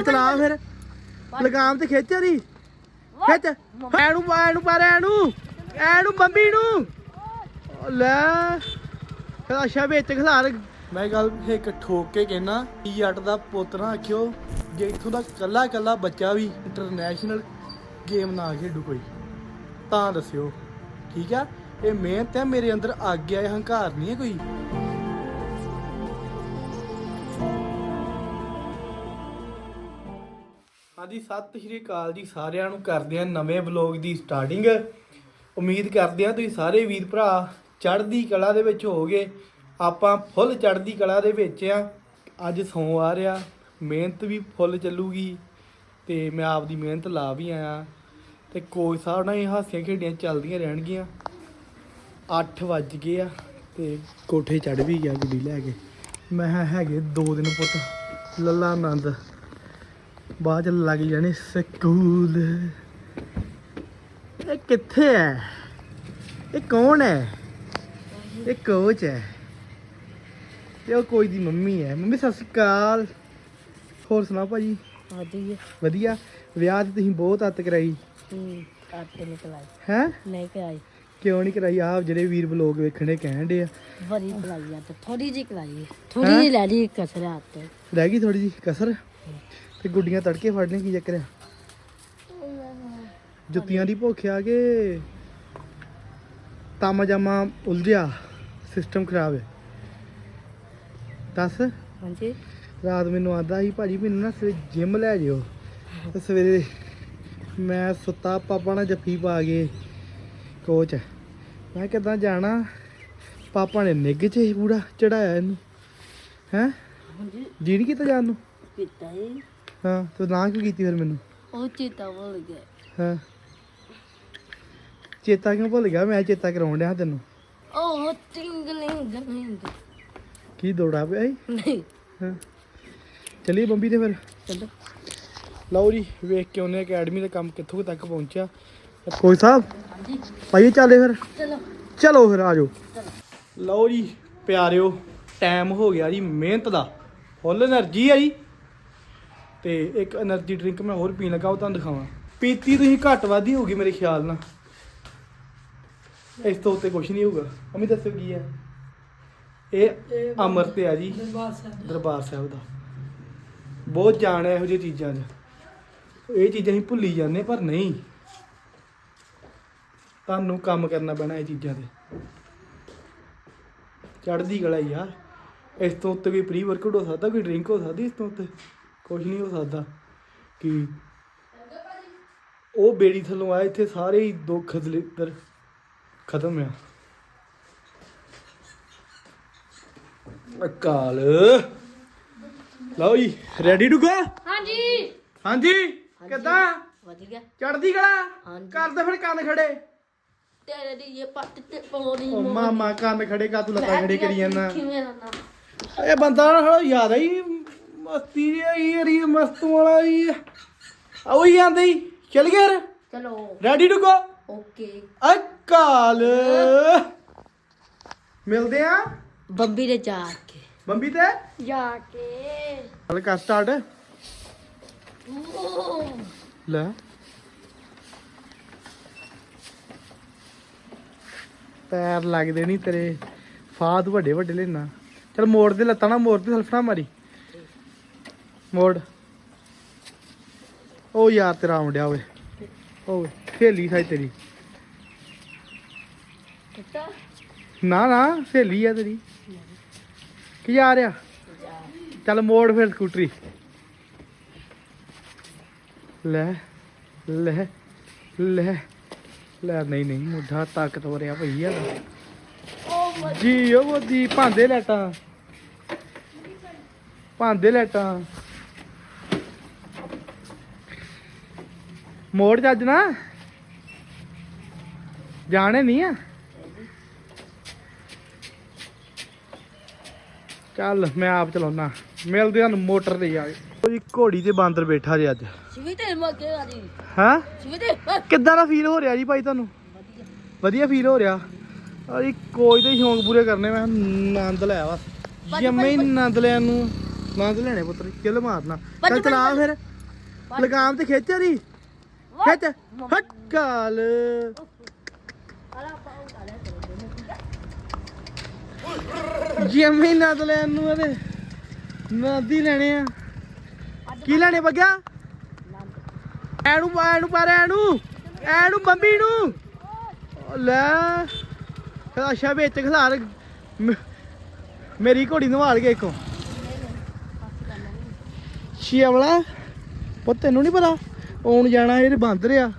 ਚਲਾ ਫਿਰ। ਲਗਾਮ ਤੇ ਖਿੱਚ ਰੀ ਖਿੱਚ। ਐਨੂੰ ਪਾ ਐਨੂੰ ਪਾ ਐਨੂੰ ਐਨੂੰ ਬੰਬੀ ਨੂੰ। ਲੈ। ਅੱਛਾ ਵਿੱਚ ਖਿਲਾਰ ਮੈਂ ਗੱਲ ਇੱਕ ਠੋਕ ਕੇ ਕਹਿਣਾ ਅੱਟ ਦਾ ਪੁੱਤ ਨਾ ਆਖਿਓ ਜੇ ਇਥੋਂ ਦਾ ਕੱਲਾ ਕੱਲਾ ਬੱਚਾ ਵੀ ਇੰਟਰਨੈਸ਼ਨਲ ਗੇਮ ਨਾ ਖੇਡੂ ਕੋਈ, ਤਾਂ ਦੱਸਿਓ। ਠੀਕ ਆ? ਇਹ ਮਿਹਨਤ ਹੈ, ਮੇਰੇ ਅੰਦਰ ਅੱਗ ਆ ਇਹ ਹੰਕਾਰ ਨਹੀਂ ਹੈ ਕੋਈ। ਹਾਂਜੀ, ਸਤਿ ਸ਼੍ਰੀ ਅਕਾਲ ਜੀ ਸਾਰਿਆਂ ਨੂੰ ਕਰਦੇ ਆ ਨਵੇਂ ਵਲੌਗ ਦੀ ਸਟਾਰਟਿੰਗ ਉਮੀਦ ਕਰਦੇ ਆ ਤੁਸੀਂ ਸਾਰੇ ਵੀਰ ਭਰਾ ਚੜ੍ਹਦੀ ਕਲਾ ਦੇ ਵਿੱਚ ਹੋਗੇ ਆਪਾਂ ਫੁੱਲ ਚੜ੍ਹਦੀ ਕਲਾ ਦੇ ਵਿੱਚ ਆ ਅੱਜ ਸੋਮਵਾਰ ਆ, ਮਿਹਨਤ ਵੀ ਫੁੱਲ ਚੱਲੂਗੀ ਤੇ ਮੈਂ ਆਪਦੀ ਮਿਹਨਤ ਲਾ ਵੀ ਆਇਆ। ਤੇ ਕੋਚ ਸਾਹਿਬ ਨਾਲ ਇਹ ਹਾਸੀਆਂ ਖੇਡੀਆਂ ਚੱਲਦੀਆਂ ਰਹਿਣਗੀਆਂ। 8 ਵੱਜ ਗਏ ਆ ਤੇ ਕੋਠੇ ਚੜ੍ਹ ਵੀ ਗਿਆ ਗੁੱਡੀ ਲੈ ਕੇ। ਮੈਂ ਕਿਹਾ ਹੈਗੇ 2 ਦਿਨ ਪੁੱਤ, ਲੱਲਾ ਆਨੰਦ। ਬਾਅਦ ਚ ਲੱਗ ਜਾਣੇ ਸਕੂਲ। ਇਹ ਕਿੱਥੇ ਹੈ ਇਹ ਕੌਣ ਹੈ ਇਹ ਕੋਚ ਹੈ ਤੇ ਉਹ ਕੋਈ ਦੀ ਮੰਮੀ ਹੈ ਮੰਮੀ ਸਤਿ ਸ਼੍ਰੀ ਅਕਾਲ। ਹੋਰ ਸੁਣਾ ਭਾਜੀ? ਵਧੀਆ। ਵਧੀਆ। ਵਿਆਹ ਤੇ ਤੁਸੀਂ ਬਹੁਤ ਅੱਤ ਕਰਾਈ। ਹੂੰ ਆਟੇ ਨਿਕਲਾਈ ਹੈ? ਨਹੀਂ ਕਰਾਈ। ਕਿਉਂ ਨਹੀਂ ਕਰਾਈ? ਆਹ ਜਿਹੜੇ ਵੀਰ ਬਲੋਗ ਵੇਖਣੇ ਕਹਿਣ ਦੇ ਆ। ਬੜੀ ਕਲਾਈ ਆ ਤੇ ਥੋੜੀ ਜਿਹੀ ਕਲਾਈ ਥੋੜੀ ਜਿਹੀ ਲੈ ਲਈ ਕਸਰ ਹੱਥ ਰਹਿ ਗਈ ਥੋੜੀ ਜੀ ਕਸਰ? ਤੇ ਗੁੱਡੀਆਂ ਤੜਕੇ ਫੜਨੇ ਕੀ ਚੱਕਰ ਆ? ਜੁੱਤੀਆਂ ਦੀ ਭੁੱਖ ਆ ਕੇ ਤਾਮਾ ਜਾਮਾ ਉਲਝਿਆ ਸਿਸਟਮ ਖਰਾਬ ਹੈ। ਦੱਸ? ਹਾਂਜੀ। ਰਾਤ ਮੈਨੂੰ ਆਂਦਾ ਸੀ ਭਾਜੀ ਮੈਨੂੰ ਨਾ ਸਵੇਰੇ ਜਿਮ ਲੈ ਜਿਓ। ਤੇ ਸਵੇਰੇ ਮੈਂ ਸੁੱਤਾ ਪਾਪਾ ਨਾਲ ਜੱਫੀ ਪਾ ਕੇ ਕੋਚ ਮੈਂ ਕਿਦਾਂ ਜਾਣਾ? ਪਾਪਾ ਨੇ ਨਿੱਘ ਚ ਹੀ ਪੂਰਾ ਚੜਾਇਆ ਇਹਨੂੰ। ਹੈ? ਹਾਂਜੀ। ਜੀ ਨਹੀਂ ਕੀਤਾ ਜਾਣ ਨੂੰ? ਕੀਤਾ ਹੀ ਹਾਂ ਤੂੰ ਨਾ ਕਿਉਂ ਕੀਤੀ ਫਿਰ ਮੈਨੂੰ? ਉਹ ਚੇਤਾ ਭੁੱਲ ਗਿਆ। ਹਾਂ। ਚੇਤਾ ਕਿਉਂ ਭੁੱਲ ਗਿਆ? ਮੈਂ ਚੇਤਾ ਕਰਾਉਣ ਡਿਆ ਤੈਨੂੰ। ਉਹ ਟਿੰਗਲਿੰਗ ਲਿੰਗ ਕੀ ਦੌੜਾ ਪਿਆ ਨਹੀਂ। ਹਾਂ। ਚਲੀਏ ਬੰਬੀ ਤੇ ਫਿਰ। ਚਲੋ। ਲਓ ਜੀ ਵੇਖ ਕੇ ਉਹਨੇ ਅਕੈਡਮੀ ਦਾ ਕੰਮ ਕਿੱਥੋਂ ਤੱਕ ਪਹੁੰਚਿਆ। ਕੋਈ ਸਾਹਿਬ ਹਾਂਜੀ। ਭਾਈ ਚੱਲੇ ਫਿਰ? ਚਲੋ। ਚਲੋ ਫਿਰ ਆਜੋ ਲਓ ਜੀ ਪਿਆਰਿਓ ਟਾਈਮ ਹੋ ਗਿਆ ਜੀ ਮਿਹਨਤ ਦਾ। ਫੁੱਲ એનર્ਜੀ ਆ ਜੀ। ਤੇ ਇੱਕ એનર્ਜੀ ਡਰਿੰਕ ਮੈਂ ਹੋਰ ਪੀਣ ਲੱਗਾ ਉਹ ਤੁਹਾਨੂੰ ਦਿਖਾਵਾਂ। ਪੀਤੀ ਤੁਸੀਂ ਘੱਟ ਵਾਦੀ ਹੋਗੀ ਮੇਰੇ ਖਿਆਲ ਨਾਲ। ਇਸ ਤੋਂ ਉੱਤੇ ਕੁਝ ਨਹੀਂ ਹੋਊਗਾ। ਅਮੀ ਦੱਸੋ ਕੀ ਹੈ? ਇਹ ਅਮਰਤ ਹੈ ਜੀ। ਦਰਬਾਰ ਸਾਹਿਬ ਦਾ। ਬਹੁਤ ਜਾਣ ਹੈ ਇਹੋ ਜਿਹੀ ਚੀਜ਼ਾਂ 'ਚ। ਇਹ ਚੀਜ਼ਾਂ ਅਸੀਂ ਭੁੱਲੀ ਜਾਂਦੇ ਪਰ ਨਹੀਂ। ਤੁਹਾਨੂੰ ਕੰਮ ਕਰਨਾ ਪੈਣਾ ਇਹ ਚੀਜ਼ਾਂ ਤੇ। ਚੜਦੀ ਗਲਾ ਯਾਰ ਇਸ ਤੋਂ ਉੱਤੇ ਕੋਈ ਪ੍ਰੀ ਵਰਕਆਊਟ ਹੋ ਸਕਦਾ ਕੋਈ ਡਰਿੰਕ ਹੋ ਸਕਦੀ ਇਸ ਤੋਂ ਉੱਤੇ? ਕੁਝ ਨਹੀਂ ਹੋ ਸਕਦਾ ਕਿ ਉਹ ਬੇੜੀ ਥੱਲੋਂ ਆਇਆ ਇੱਥੇ ਸਾਰੇ ਹੀ ਦੁੱਖ ਦਲਿੱਦਰ ਖਤਮ ਆ। ਅਕਾਲ। ਲਓ ਜੀ ਰੈਡੀ ਟੂ ਗੋ ਹਾਂਜੀ। ਹਾਂਜੀ ਕਿੱਦਾਂ? ਵਧੀਆ। ਚੜ੍ਹਦੀ ਕਲਾ? ਹਾਂਜੀ। ਕਰਦੇ ਫਿਰ ਕੰਨ ਖੜੇ? ਤੇਰੇ ਦੀ ਇਹ ਪੱਟ ਤੇ ਪੌੜੀ ਉਹ ਮਾਮਾ ਕੰਨ ਖੜੇ ਕਾ ਤੂੰ ਲੱਤਾਂ ਖੜੇ ਕਰੀ ਜਾਂਦਾ ਇਹ ਬੰਦਾ ਹਲੋ ਯਾਦ ਆਈ ਮਸਤੀ ਜਿਹੀ ਯਾਰੀ ਮਸਤੂ ਵਾਲਾ ਹੀ ਆਉ ਹੀ ਆਂਦੇ ਹੀ ਚਲ ਗਿਆ ਚਲੋ। Ready to go okay. ਅਕਾਲ ਮਿਲਦੇ ਆ। ਬੰਬੀ ਦੇ ਜਾ ਕੇ। ਬੰਬੀ ਤੇ? ਜਾ ਕੇ। ਹਲ ਕਰ ਸਟਾਰਟ ਲੈ। ਪੈਰ ਲੱਗਦੇ ਨਹੀਂ ਤੇਰੇ। ਫਾਦ ਵੱਡੇ ਵੱਡੇ ਲੈਣਾ ਚਲ ਮੋੜ ਦੇ ਲੱਤਾਂ ਨਾ ਮੋੜ ਤੇ ਸਲਫਣਾ ਮਾਰੀ। ਮੋੜ। ਉਹ ਯਾਰ ਤੇਰਾ ਆਉਂਦਿਆ ਓਏ। ਓਏ ਸਹੇਲੀ ਸਾਈ ਤੇਰੀ। ਕਿਤਾ ਨਾ ਨਾ ਸਹੇਲੀ ਆ ਤੇਰੀ। ਕੀ ਜਾ ਰਿਹਾ? ਚੱਲ ਮੋੜ ਫਿਰ ਸਕੂਟਰੀ। ਲੈ ਲੈ ਲੈ ਲੈ ਨਹੀਂ ਨਹੀਂ ਮੁੱਢਾ ਤਾਕਤਵਰ ਆ ਭਈਆ ਓ ਜੀ ਉਹ ਦੀ ਭਾਂਦੇ ਲੈਟਾਂ। ਭਾਂਦੇ ਲੈਟਾਂ। ਮੋੜ ਚੱਜ ਨਾ। ਜਾਣੇ ਨਹੀਂ ਆ। ਚੱਲ ਮੈਂ ਆਪ ਚਲਾਉਣਾ ਮਿਲਦੇ ਹਨ ਮੋਟਰ ਤੇ ਜਾ ਕੇ। ਜੀ ਘੋੜੀ ਤੇ ਬਾਂਦਰ ਬੈਠਾ ਜੇ ਅੱਜ। ਸ਼ਿਵੀ ਤੇ ਮੱਗੇ ਆ ਜੀ। ਹਾਂ? ਸ਼ਿਵੀ ਤੇ ਕਿੱਦਾਂ ਦਾ ਫੀਲ ਹੋ ਰਿਹਾ ਜੀ ਭਾਈ ਤੁਹਾਨੂੰ? ਵਧੀਆ ਫੀਲ ਹੋ ਰਿਹਾ। ਅਰੇ ਕੋਈ ਦੇ ਸ਼ੌਂਕ ਪੂਰੇ ਕਰਨੇ ਮੈਂ ਆਨੰਦ ਲਿਆ ਵਾ ਜੰਮੇ ਹੀ ਆਨੰਦ ਲੈਣ ਨੂੰ। ਆਨੰਦ ਲੈਣੇ ਪੁੱਤਰ ਕਿੱਲ ਮਾਰਨਾ। ਚਲਾ ਫਿਰ। ਲਗਾਮ ਤੇ ਖਿੱਚ ਰੀ ਖਿੱਚ ਹਟ ਕਾਲ ਜਮੀ ਨਦ ਲੈਣ ਨੂੰ ਇਹਦੇ ਨਦੀ ਲੈਣੇ ਆ ਕੀ ਲੈਣੇ ਬੱਗਿਆ ਐਨੂੰ ਪਾ ਐਨੂੰ ਪਾ ਐਨੂੰ ਐਨੂੰ ਬੰਬੀ ਨੂੰ ਲੈ ਅੱਛਾ ਵਿੱਚ ਖਿਲਾਰ ਮ- ਮੇਰੀ ਘੋੜੀ ਨਵਾਲ ਕੇ ਇੱਕੋ ਸ਼ਿਆਵਲਾ ਪੁੱਤ ਤੈਨੂੰ ਨਹੀਂ ਪਤਾ ਆਉਣ ਜਾਣਾ ਇਹ ਬੰਦ ਰਿਆ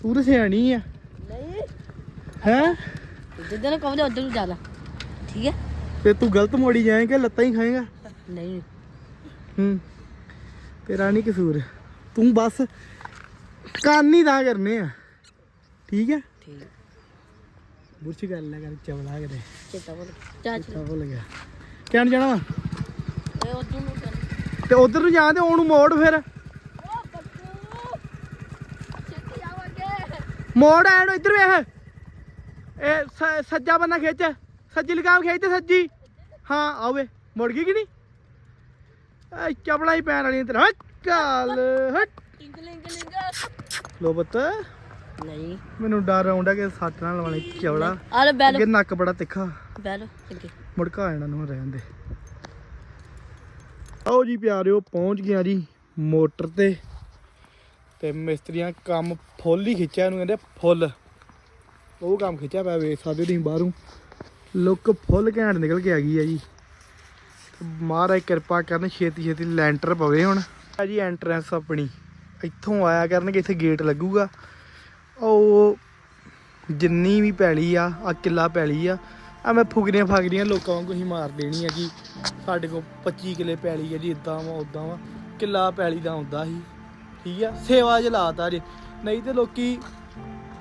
ਤੂੰ ਤਾਂ ਸਿਆਣੀ ਆ। ਨਹੀਂ। ਹੈ? ਜਿੱਦਾਂ ਨੂੰ ਕਹੋਗੇ ਉਧਰ ਨੂੰ ਜਾਣਾ ਠੀਕ ਹੈ ਤੇ ਤੂੰ ਗਲਤ ਮੋੜੀ ਜਾਏਂਗਾ ਲੱਤਾਂ ਹੀ ਖਾਏਗਾ। ਨਹੀਂ। ਹੂੰ। ਤੇਰਾ ਨਹੀਂ ਕਸੂਰ। ਤੂੰ ਬਸ ਕੰਨ ਹੀ ਤਾਂ ਕਰਨੇ ਆ। ਠੀਕ ਹੈ ਠੀਕ। ਬੁਰਸ਼ ਕਰ ਲੈ ਕਰ ਚਵਲਾ ਕਰੇ ਚੇਤਾ ਭੁੱਲ ਗਿਆ। ਕਹਿਣ ਜਾਣਾ ਵਾ? ਓਏ ਉਧਰ ਨੂੰ ਤੇ ਉਧਰ ਨੂੰ ਜਾਂ ਤੇ ਉਹਨੂੰ ਮੋੜ ਫਿਰ ਓ ਬੱਚੂ ਛੇਤੀ ਆਵਾਂਗੇ ਮੋੜ ਐ ਨੂੰ ਇੱਧਰ ਵੇਖ। ਇਹ ਸੱਜਾ ਬੰਨਾ ਖਿੱਚ। ਸੱਜੀ ਲਗਾਮ ਖਿੱਚ ਤੇ ਸੱਜੀ। ਹਾਂ ਆਵੇ ਮੁੜ ਗਈ ਕਿ ਨਹੀਂ? ਐ ਚਪਲਾ ਹੀ ਪੈਣ ਵਾਲੀ ਤੇਰਾ ਕਾਲ ਹਟ। ਲੋ ਨਹੀਂ। ਮੈਨੂੰ ਡਰ ਆਉਂਦਾ ਕਿ ਸੱਟ ਨਾਲ ਵਾਲੇ ਆ ਬੈਲ ਅੱਗੇ ਨੱਕ ਬੜਾ ਤਿੱਖਾ। ਬੈਲ ਅੱਗੇ। ਮੁੜਕਾ ਜਾਣਾ ਨੂੰ ਰਹਿਣ ਦੇ। ਆਓ ਜੀ ਪਿਆਰਿਓ ਪਹੁੰਚ ਗਿਆ ਜੀ ਮੋਟਰ ਤੇ। ਤੇ ਮਿਸਤਰੀਆਂ ਕੰਮ ਫੁੱਲ ਹੀ ਖਿੱਚਿਆ ਇਹਨੂੰ ਕਹਿੰਦੇ ਫੁੱਲ। ਉਹ ਕੰਮ ਖਿੱਚਿਆ ਪਿਆ ਵੇਖ ਸਕਦੇ ਤੁਸੀਂ ਬਾਹਰੋਂ। ਲੁੱਕ ਫੁੱਲ ਘੈਂਟ ਨਿਕਲ ਕੇ ਆ ਗਈ ਆ ਜੀ। ਮਹਾਰਾਜ ਕਿਰਪਾ ਕਰਨ ਛੇਤੀ ਛੇਤੀ ਲੈਂਟਰ ਪਵੇ ਹੁਣ। ਆ ਜੀ ਐਂਟਰੈਂਸ ਆਪਣੀ। ਇੱਥੋਂ ਆਇਆ ਕਰਨਗੇ, ਇੱਥੇ ਗੇਟ ਲੱਗੂਗਾ। ਉਹ ਜਿੰਨੀ ਵੀ ਪੈਲੀ ਆ ਆ ਕਿੱਲਾ ਪੈਲੀ ਆ ਆ ਮੈਂ ਫੁਗਰੀਆਂ ਫਾਗਰੀਆਂ ਲੋਕਾਂ ਵਾਂਗੂ ਹੀ ਮਾਰ ਦੇਣੀ ਆ ਕਿ ਸਾਡੇ ਕੋਲ 25 ਕਿੱਲੇ ਪੈਲੀ ਆ ਜੀ ਇਦਾਂ ਵਾ ਉਦਾਂ ਵਾ। ਕਿੱਲਾ ਪੈਲੀ ਦਾ ਹੁੰਦਾ ਸੀ। ਠੀਕ ਆ, ਸੇਵਾ ਚ ਲਾਤਾ ਜੀ। ਨਹੀਂ ਤੇ ਲੋਕੀ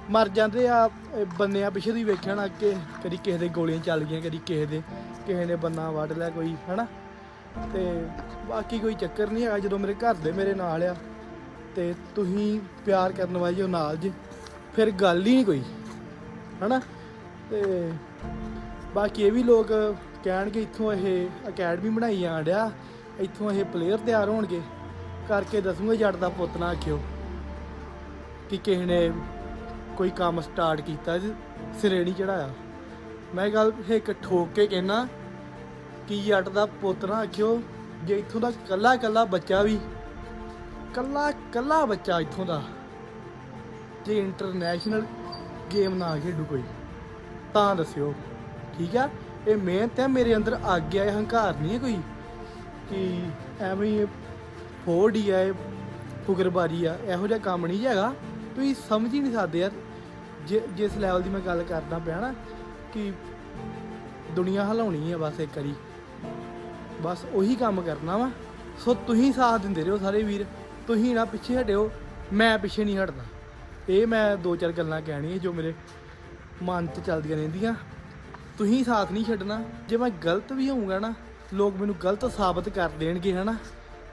ਮਰ ਜਾਂਦੇ ਆ, ਇਹ ਬੰਨਿਆਂ ਪਿੱਛੇ ਦੀ ਵੇਖਣ ਕਿ ਕਦੀ ਕਿਸੇ ਦੇ ਗੋਲੀਆਂ ਚੱਲ ਗਈਆਂ, ਕਦੀ ਕਿਸੇ ਦੇ, ਕਿਸੇ ਨੇ ਬੰਨਾ ਵੱਢ ਲਿਆ ਕੋਈ, ਹਨਾ? ਤੇ ਬਾਕੀ ਕੋਈ ਚੱਕਰ ਨਹੀਂ ਹੈਗਾ, ਜਦੋਂ ਮੇਰੇ ਘਰ ਦੇ ਮੇਰੇ ਨਾਲ ਆ, ਤੇ ਤੁਸੀਂ ਪਿਆਰ ਕਰਨ ਵਾਲੇ ਜੋ ਨਾਲ ਜੀ, ਫਿਰ ਗੱਲ ਹੀ ਨਹੀਂ ਕੋਈ, ਹਨਾ? ਤੇ ਬਾਕੀ ਇਹ ਵੀ ਲੋਕ ਕਹਿਣਗੇ, ਇੱਥੋਂ ਇਹ ਅਕੈਡਮੀ ਬਣਾਈ ਜਾਣ ਇੱਥੋਂ ਇਹ ਪਲੇਅਰ ਤਿਆਰ ਹੋਣਗੇ। ਕਰਕੇ ਦੱਸੂਗੇ ਜੱਟ ਦਾ ਪੁੱਤ ਨਾ ਆਖਿਓ ਕਿ ਕਿਸੇ ਨੇ ਕੋਈ ਕੰਮ ਸਟਾਰਟ ਕੀਤਾ ਤੇ ਸਿਰੇ ਨਹੀਂ ਚੜਾਇਆ ਮੈਂ ਗੱਲ ਇੱਕ ਠੋਕ ਕੇ ਕਹਿਣਾ ਕਿ ਜੱਟ ਦਾ ਪੁੱਤ ਨਾ ਆਖਿਓ, ਜੇ ਇੱਥੋਂ ਦਾ ਕੱਲਾ ਕੱਲਾ ਬੱਚਾ ਵੀ, ਕੱਲਾ ਕੱਲਾ ਬੱਚਾ ਇੱਥੋਂ ਦਾ, ਜੇ ਇੰਟਰਨੈਸ਼ਨਲ ਗੇਮ ਨਾ ਖੇਡੂ ਕੋਈ, ਤਾਂ ਦੱਸਿਓ, ਠੀਕ ਆ? ਇਹ ਮਿਹਨਤ ਹੈ, ਮੇਰੇ ਅੰਦਰ ਆਗਿਆ ਹੈ ਹੰਕਾਰ ਨਹੀਂ ਹੈ ਕੋਈ, ਕਿ ਐਵੇਂ ਹੀ ਫੋੜ ਹੀ ਆ ਇਹ ਫੁਕਰਬਾਰੀ ਆ। ਇਹੋ ਜਿਹਾ ਕੰਮ ਨਹੀਂ ਹੈਗਾ। ਤੁਸੀਂ ਸਮਝ ਹੀ ਨਹੀਂ ਸਕਦੇ ਯਾਰ। ਜਿ- ਜਿਸ ਲੈਵਲ ਦੀ ਮੈਂ ਗੱਲ ਕਰਦਾ ਪਿਆ ਨਾ ਕਿ ਦੁਨੀਆ ਹਲਾਉਣੀ ਹੈ ਬਸ ਇੱਕ ਵਾਰੀ। ਬਸ ਉਹੀ ਕੰਮ ਕਰਨਾ ਵਾ। ਸੋ ਤੁਸੀਂ ਸਾਥ ਦਿੰਦੇ ਰਹੋ ਸਾਰੇ ਵੀਰ। ਤੁਸੀਂ ਨਾ ਪਿੱਛੇ ਹਟਿਓ। ਮੈਂ ਪਿੱਛੇ ਨਹੀਂ ਹਟਦਾ। ਇਹ ਮੈਂ ਦੋ ਚਾਰ ਗੱਲਾਂ ਕਹਿਣੀਆਂ ਜੋ ਮੇਰੇ ਮਨ 'ਚ ਚੱਲਦੀਆਂ ਰਹਿੰਦੀਆਂ। ਤੁਸੀਂ ਸਾਥ ਨਹੀਂ ਛੱਡਣਾ। ਜੇ ਮੈਂ ਗਲਤ ਵੀ ਹੋਊਗਾ ਨਾ, ਲੋਕ ਮੈਨੂੰ ਗਲਤ ਸਾਬਤ ਕਰ ਦੇਣਗੇ, ਹਨਾ?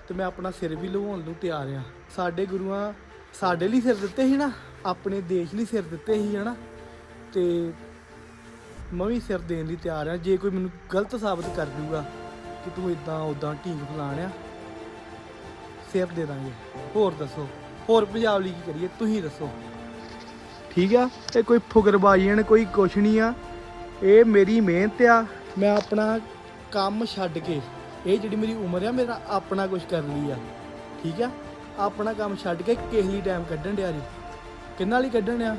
ਤੇ ਮੈਂ ਆਪਣਾ ਸਿਰ ਵੀ ਲਵਾਉਣ ਨੂੰ ਤਿਆਰ ਆ। ਸਾਡੇ ਗੁਰੂਆਂ ਸਾਡੇ ਲਈ ਸਿਰ ਦਿੱਤੇ ਸੀ ਨਾ, ਆਪਣੇ ਦੇਸ਼ ਲਈ ਸਿਰ ਦਿੱਤੇ ਸੀ, ਹਨਾ? ਤੇ ਮੈਂ ਵੀ ਸਿਰ ਦੇਣ ਲਈ ਤਿਆਰ ਆ। ਜੇ ਕੋਈ ਮੈਨੂੰ ਗਲਤ ਸਾਬਤ ਕਰ ਦੂਗਾ ਕਿ ਤੂੰ ਇਦਾਂ ਉਦਾਂ ਢੀਂਗ ਫਲਾਣਿਆ ਸਿਰ ਦੇ ਦਾਂਗੇ। ਹੋਰ ਦੱਸੋ? ਹੋਰ ਪੰਜਾਬ ਲਈ ਕੀ ਕਰੀਏ? ਤੁਸੀਂ ਦੱਸੋ। ਠੀਕ ਆ? ਇਹ ਕੋਈ ਫੁਗਰਬਾਜ਼ੀਆਂ ਨੇ, ਕੋਈ ਕੁਛ ਨਹੀਂ ਆ। ਇਹ ਮੇਰੀ ਮਿਹਨਤ ਆ। ਮੈਂ ਆਪਣਾ ਕੰਮ ਛੱਡ ਕੇ ਇਹ ਜਿਹੜੀ ਮੇਰੀ ਉਮਰ ਆ ਮੇਰਾ ਆਪਣਾ ਕੁਝ ਕਰਨ ਲਈ ਆ। ਠੀਕ ਆ? ਆਪਣਾ ਕੰਮ ਛੱਡ ਕੇ ਕਿਸੇ ਲਈ ਟਾਈਮ ਕੱਢਣ ਡਿਆ ਜੀ। ਕਿੰਨਾ ਲਈ ਕੱਢਣ ਆ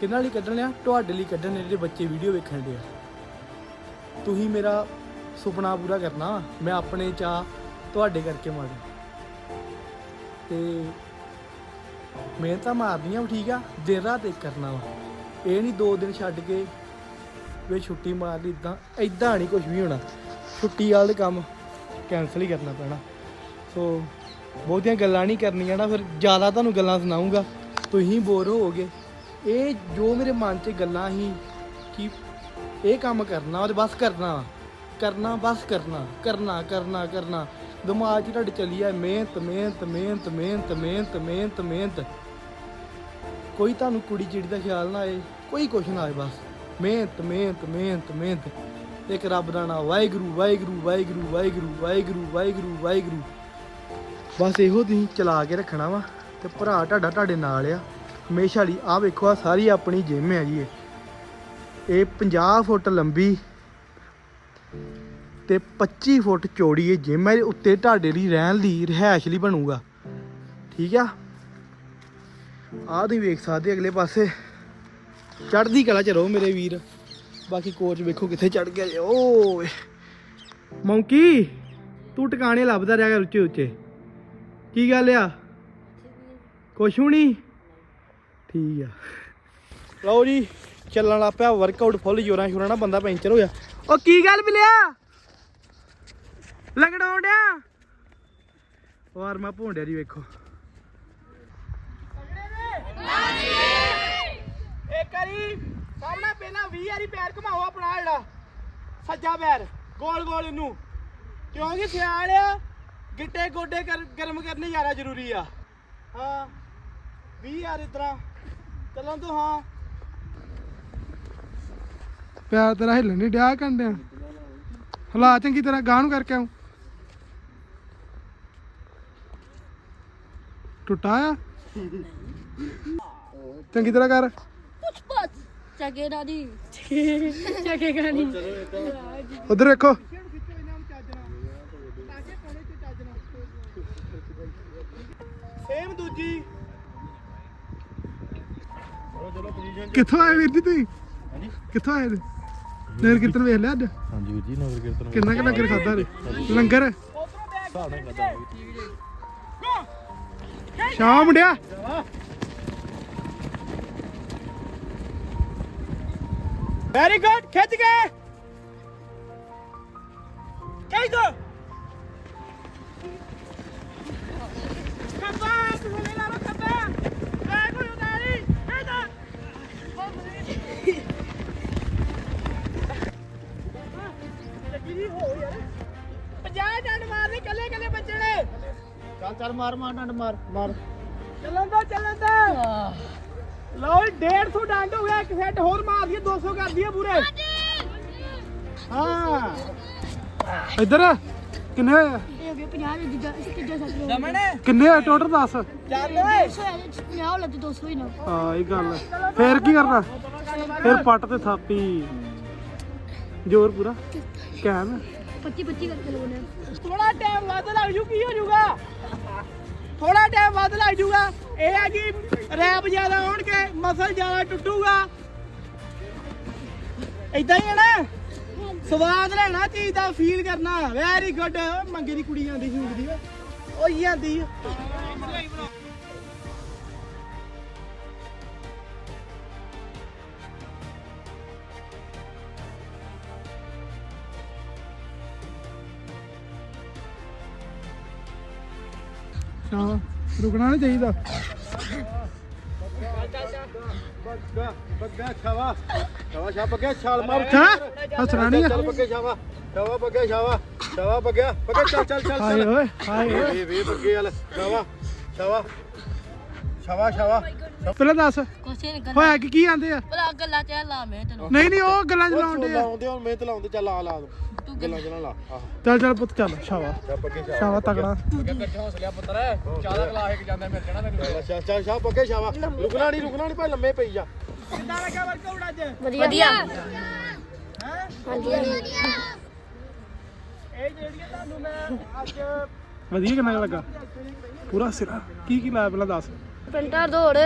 ਕਿੰਨਾ ਲਈ ਕੱਢਣ ਆ ਤੁਹਾਡੇ ਲਈ ਕੱਢਣ ਜਿਹੜੇ ਬੱਚੇ ਵੀਡੀਓ ਵੇਖਣ ਡਿਆ ਤੁਸੀਂ ਮੇਰਾ ਸੁਪਨਾ ਪੂਰਾ ਕਰਨਾ ਵਾ। ਮੈਂ ਆਪਣੇ ਚਾਹ ਤੁਹਾਡੇ ਕਰਕੇ ਮਾਰੂ ਤੇ ਮਿਹਨਤਾਂ ਮਾਰਨੀਆਂ ਵਾ, ਠੀਕ ਆ? ਦਿਨ ਰਾਤ ਇੱਕ ਕਰਨਾ ਵਾ। ਇਹ ਨਹੀਂ ਦੋ ਦਿਨ ਛੱਡ ਕੇ ਵੇ ਛੁੱਟੀ ਮਾਰ ਲਈ ਇਦਾਂ ਇਦਾਂ ਨਹੀਂ ਕੁਝ ਵੀ ਹੋਣਾ। ਛੁੱਟੀ ਵਾਲੇ ਕੰਮ ਕੈਨਸਲ ਹੀ ਕਰਨਾ ਪੈਣਾ। ਸੋ ਬਹੁਤੀਆਂ ਗੱਲਾਂ ਨਹੀਂ ਕਰਨੀਆਂ ਨਾ, ਫਿਰ ਜ਼ਿਆਦਾ ਤੁਹਾਨੂੰ ਗੱਲਾਂ ਸੁਣਾਉਂਗਾ ਤੁਸੀਂ ਬੋਰ ਹੋਵੋਗੇ। ਇਹ ਜੋ ਮੇਰੇ ਮਨ 'ਚ ਗੱਲਾਂ ਸੀ ਕਿ ਇਹ ਕੰਮ ਕਰਨਾ ਔਰ ਬਸ ਕਰਨਾ। ਵਾ। ਕਰਨਾ, ਬਸ ਕਰਨਾ। ਕਰਨਾ ਕਰਨਾ ਕਰਨਾ। ਦਿਮਾਗ 'ਚ ਤੁਹਾਡੇ ਚੱਲੀ ਆ ਮਿਹਨਤ ਮਿਹਨਤ ਮਿਹਨਤ ਮਿਹਨਤ ਮਿਹਨਤ ਮਿਹਨਤ ਮਿਹਨਤ। ਕੋਈ ਤੁਹਾਨੂੰ ਕੁੜੀ ਚਿੜੀ ਦਾ ਖਿਆਲ ਨਾ ਆਏ, ਕੋਈ ਕੁਛ ਨਾ ਆਏ ਬਸ। ਮਿਹਨਤ ਮਿਹਨਤ ਮਿਹਨਤ ਮਿਹਨਤ। ਇੱਕ ਰੱਬ ਦਾ ਨਾਮ ਵਾਹਿਗੁਰੂ ਵਾਹਿਗੁਰੂ ਵਾਹਿਗੁਰੂ ਵਾਹਿਗੁਰੂ ਵਾਹਿਗੁਰੂ ਵਾਹਿਗੁਰੂ ਵਾਹਿਗੁਰੂ। ਬਸ ਇਹੋ ਤੁਸੀਂ ਚਲਾ ਕੇ ਰੱਖਣਾ ਵਾ ਤੇ ਭਰਾ ਤੁਹਾਡਾ ਤੁਹਾਡੇ ਨਾਲ ਆ। ਹਮੇਸ਼ਾ ਲਈ ਆ ਵੇਖੋ ਆ ਸਾਰੀ ਆਪਣੀ ਜਿਮ ਹੈ ਜੀ ਇਹ। ਇਹ 50 ਫੁੱਟ ਲੰਬੀ ਤੇ 25 ਫੁੱਟ ਚੌੜੀ ਇਹ ਜਿਮ ਹੈ ਉੱਤੇ ਤੁਹਾਡੇ ਲਈ ਰਹਿਣ ਲਈ ਰਿਹਾਇਸ਼ ਲਈ ਬਣੂਗਾ। ਠੀਕ ਆ? ਆਹ ਤੁਸੀਂ ਵੇਖ ਸਕਦੇ ਅਗਲੇ ਪਾਸੇ। ਚੜ੍ਹਦੀ ਕਲਾ ਚ ਰਹੋ ਮੇਰੇ ਵੀਰ। ਬਾਕੀ ਕੋਚ ਵੇਖੋ ਕਿੱਥੇ ਚੜ ਗਿਆ ਜੇ। ਓਏ। ਮੌਂਕੀ, ਤੂੰ ਟਿਕਾਣੇ ਲੱਭਦਾ ਰਿਹਾ ਉੱਚੇ ਉੱਚੇ। ਕੀ ਗੱਲ ਆ? ਕੁਛ ਵੀ ਠੀਕ ਆ। ਲਓ ਜੀ, ਚੱਲਣ ਲੱਗ ਪਿਆ ਵਰਕਆਊਟ ਫੁੱਲ ਜੋਰਾਂ ਸ਼ੋਰਾਂ ਨਾਲ, ਬੰਦਾ ਪੈਂਚਰ ਹੋਇਆ। ਉਹ ਕੀ ਗੱਲ ਮਿਲਿਆ? ਲੰਗੜਾਉਣ ਵਾਰਮਾ ਵਾਰਮ ਜੀ, ਵੇਖੋ ਇੱਕ ਵਾਰੀ ਸਾਹਮਣੇ ਪਹਿਲਾਂ 20 ਵਾਰੀ ਪੈਰ ਘੁਮਾਓ ਆਪਣਾ ਜਿਹੜਾ। ਸੱਜਾ ਪੈਰ ਗੋਲ ਗੋਲ ਇਹਨੂੰ। ਕਿਉਂਕਿ ਸਿਆਲ ਆ? ਗਿੱਟੇ ਗੋਡੇ ਕਰ- ਗਰਮ ਕਰਨੇ ਜ਼ਿਆਦਾ ਜ਼ਰੂਰੀ ਆ। ਹਾਂ 20 ਵਾਰ ਇਸ ਤਰ੍ਹਾਂ ਚੱਲਣ ਤੋਂ ਹਾਂ। ਪਿਆਰ ਤੇਰਾ ਹਿੱਲਣ ਨਹੀਂ ਡਿਆ ਕੰਡਿਆ। ਹਲਾ ਚੰਗੀ ਤਰ੍ਹਾਂ ਗਾਂ ਨੂੰ ਕਰਕੇ ਆਉਂ। ਟੁੱਟਾ ਆ? ਚੰਗੀ ਤਰ੍ਹਾਂ ਕਰ। ਕੁਛ ਬਸ। ਚੱਗੇ ਨਾ ਦੀ ਚੱਗੇ ਗਾਣੀ ਉਧਰ ਵੇਖੋ। ਸੇਮ ਦੂਜੀ। ਕਿੱਥੋਂ ਆਏ ਵੀਰ ਜੀ ਤੁਸੀਂ? ਕਿੱਥੋਂ ਆਏ? ਨਗਰ ਕੀਰਤਨ ਵੇਖ ਲਿਆ ਅੱਜ? ਹਾਂਜੀ ਵੀਰ ਜੀ ਨਗਰ ਕੀਰਤਨ ਕਿੰਨਾ ਕਿੰਨਾ ਲੰਗਰ? ਖਾਦਾ ਰੇ ਲੰਗਰ ਸ਼ਾਮ ਮੁੰਡਿਆ ਵੈਰੀ ਗੁੱਡ ਖਿੱਚ ਗਏ ਕਈ ਦੋ ਕੱਪਾ ਤੁਸੀਂ ਲਾ ਲੋ ਕੱਪਾ ਬੈਗ ਹੋ ਉਦਾਰੀ ਕਈ ਦੋ ਲੱਗੀ ਨਹੀਂ ਹੋ ਯਾਰ 50 ਡੰਡ ਮਾਰਨੇ ਕੱਲੇ ਕੱਲੇ ਬੱਚੇ ਨੇ ਚੱਲ ਚੱਲ ਮਾਰ ਮਾਰ ਡੰਡ ਮਾਰ ਮਾਰ। ਚੱਲਣ ਦਾ ਚੱਲਣ ਦਾ ਲਓ ਜੀ 150 ਡੰਡ ਹੋ ਗਿਆ ਇੱਕ ਸੈੱਟ ਹੋਰ ਮਾਰ ਦਈਏ 200 ਕਰ ਦਈਏ ਪੂਰੇ। ਹਾਂ। ਇੱਧਰ ਕਿੰਨੇ ਹੋਏ? ਆ? ਇਹ ਹੋ ਗਿਆ 50 ਦੇ ਜਿੱਦਾਂ ਕਿੱਦਾਂ ਸੱਚ ਲੋ ਦਮਣ। ਕਿੰਨੇ ਆ ਟੋਟਲ ਦੱਸ? ਚੱਲ ਓਏ। 200 ਹੈ 50 ਲੱਗੇ 200 ਹੀ ਨਾ। ਹਾਂ ਇਹ ਗੱਲ। ਫੇਰ ਕੀ ਕਰਨਾ? ਫੇਰ ਪੱਟ ਤੇ ਥਾਪੀ। ਜ਼ੋਰ ਪੂਰਾ। ਕੈਮ। 25 25 ਕਰਕੇ ਲੋਨੇ ਥੋੜਾ ਟਾਈਮ ਵੱਧ ਲੱਗ ਜੂ ਕੀ ਹੋ ਜਾਊਗਾ? ਥੋੜਾ ਟਾਈਮ ਵੱਧ ਲੱਗ ਜੂਗਾ ਇਹ ਆ ਕਿ ਰੈਪ ਜ਼ਿਆਦਾ ਹੋਣਗੇ, ਮਸਲ ਜ਼ਿਆਦਾ ਟੁੱਟੂਗਾ। ਇਦਾਂ ਹੀ ਹੈ ਨਾ? ਸਵਾਦ ਲੈਣਾ ਚੀਜ਼ ਦਾ ਫੀਲ ਕਰਨਾ। ਵੈਰੀ ਗੁੱਡ ਮੰਗੇ ਦੀ ਕੁੜੀ ਆਂਦੀ ਸ਼ੂਟ ਦੀ ਓਏ। ਉਹ ਆ। ਹਾਂ ਰੁਕਣਾ ਨਹੀਂ ਚਾਹੀਦਾ। ਬੱਗਾ ਬੱਗਾ ਛਾਵਾ ਛਾਵਾ ਛਾ ਬੱਗਾ ਛਾਲ ਮਾਰ ਹਾਂ ਹੱਸਣਾ ਨਹੀਂ ਚੱਲ ਬੱਗੇ ਛਾਵਾ ਛਾਵਾ ਬੱਗੇ ਛਾਵਾ ਛਾਵਾ ਬੱਗਾ ਬੱਗਾ ਚੱਲ ਚੱਲ ਚੱਲ ਹਾਏ ਓਏ ਹਾਏ ਓਏ। ਵੇ ਵੇ ਬੱਗੇ ਵਾਲ ਛਾਵਾ ਛਾਵਾ ਛਾਵਾ ਛਾਵਾ ਪਹਿਲਾਂ ਦੱਸ। ਗੱਲ ਹੋਇਆ ਕੀ ਕੀ ਆਂਦੇ ਆ? ਭਲਾ ਗੱਲਾਂ ਚ ਲਾ ਮੈਂ ਤੈਨੂੰ। ਨਹੀਂ ਨਹੀਂ ਉਹ ਗੱਲਾਂ ਚ ਲਾਉਂਦੇ ਆ। ਲਾਉਂਦੇ ਹੁਣ ਮਿਹਨਤ ਲਾਉਂਦੇ ਚੱਲ ਆ ਲਾ ਤੂੰ। ਗੱਲਾਂ ਜਣਾ ਲਾ ਆਹ। ਚੱਲ ਚੱਲ ਪੁੱਤ ਚੱਲ ਸ਼ਾਵਾ ਚੱਲ ਬੱਗੇ ਛਾਵਾ ਸ਼ਾਵਾ ਤਗੜਾ। ਚੱਲ ਚੱਲ ਛਾ ਬੱਗੇ ਛਾਵਾ। ਰੁਕਣਾ ਨਹੀਂ ਰੁਕਣਾ ਨਹੀਂ ਭਾਈ ਲੰਮੇ ਪਈ ਜਾ। ਕਿੱਦਾਂ ਲੱਗਾ ਵਰਕਆਊਟ ਅੱਜ? ਵਧੀਆ। ਇਹ ਜਿਹੜੀਆਂ ਤੁਹਾਨੂੰ ਮੈਂ ਅੱਜ ਵਧੀਆ ਕਿੰਨਾ ਕੁ ਲੱਗਾ? ਪੂਰਾ ਸਿਰਾ। ਕੀ ਕੀ ਲਾਇਆ ਪਹਿਲਾਂ ਦੱਸ। ਪਿੰਟਰ ਦੌੜ।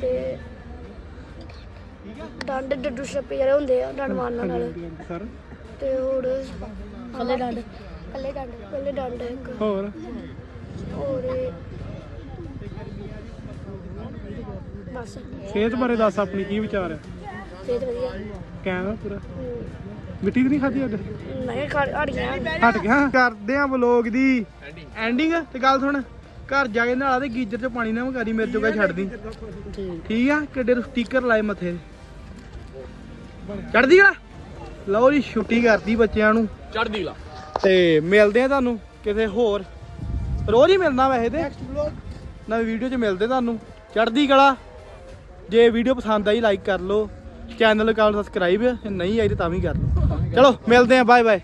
ਤੇ ਡੰਡ ਡੱਡੂ ਛੱਪੇ ਜਿਹੜੇ ਹੁੰਦੇ ਆ ਡੰਡ ਮਾਰਨ ਨਾਲ। ਸਰ? ਤੇ ਹੋਰ ਕੱਲੇ ਡੰਡ। ਕੱਲੇ ਡੰਡ ਕੱਲੇ ਡੰਡ ਇੱਕ। ਹੋਰ? ਹੋਰ ਬਸ। ਸਿਹਤ ਬਾਰੇ ਦੱਸ ਆਪਣੀ ਕੀ ਵਿਚਾਰ ਹੈ ਸਿਹਤ ਵਧੀਆ। ਕੈਮ ਪੂਰਾ? ਮਿੱਟੀ ਤੇ ਨਹੀਂ ਖਾਧੀ ਅੱਜ? ਮੈਂ ਖਾ ਹਟ ਗਿਆ। ਹਟ ਗਿਆ। ਕਰਦੇ ਆ ਵਲੋਗ ਦੀ। ਐਂਡਿੰਗ ਤੇ ਗੱਲ ਸੁਣ। ਘਰ ਜਾ ਕੇ ਨਾਲਾ ਤੇ ਗੀਜ਼ਰ ਚ ਪਾਣੀ ਨਾ ਮਕਾਰੀ ਮੇਰੇ ਜੋਗਾ ਛੱਡ ਦੀ। ਠੀਕ ਆ? ਕਿੱਡੇ ਨੂੰ ਸਟicker ਲਾਏ ਮੱਥੇ। ਚੜਦੀ ਗਲਾ ਲਓ ਜੀ ਛੁੱਟੀ ਕਰਦੀ ਬੱਚਿਆਂ ਨੂੰ। ਚੜਦੀ ਗਲਾ ਤੇ ਮਿਲਦੇ ਆ ਤੁਹਾਨੂੰ ਕਿਤੇ ਹੋਰ। ਰੋਜ਼ ਹੀ ਮਿਲਣਾ ਵੈਸੇ ਤੇ। ਨਵੀਂ ਵੀਡੀਓ 'ਚ ਮਿਲਦੇ ਤੁਹਾਨੂੰ। ਚੜਦੀ ਕਲਾ। ਜੇ ਵੀਡੀਓ ਪਸੰਦ ਆਈ ਲਾਈਕ ਕਰ ਲਓ। ਚੈਨਲ ਨੂੰ ਕਰ ਸਬਸਕ੍ਰਾਈਬ ਨਹੀਂ ਆਈ ਤਾਂ ਤਾਂ ਵੀ ਕਰ ਲਓ। ਚਲੋ ਮਿਲਦੇ ਆ। Bye bye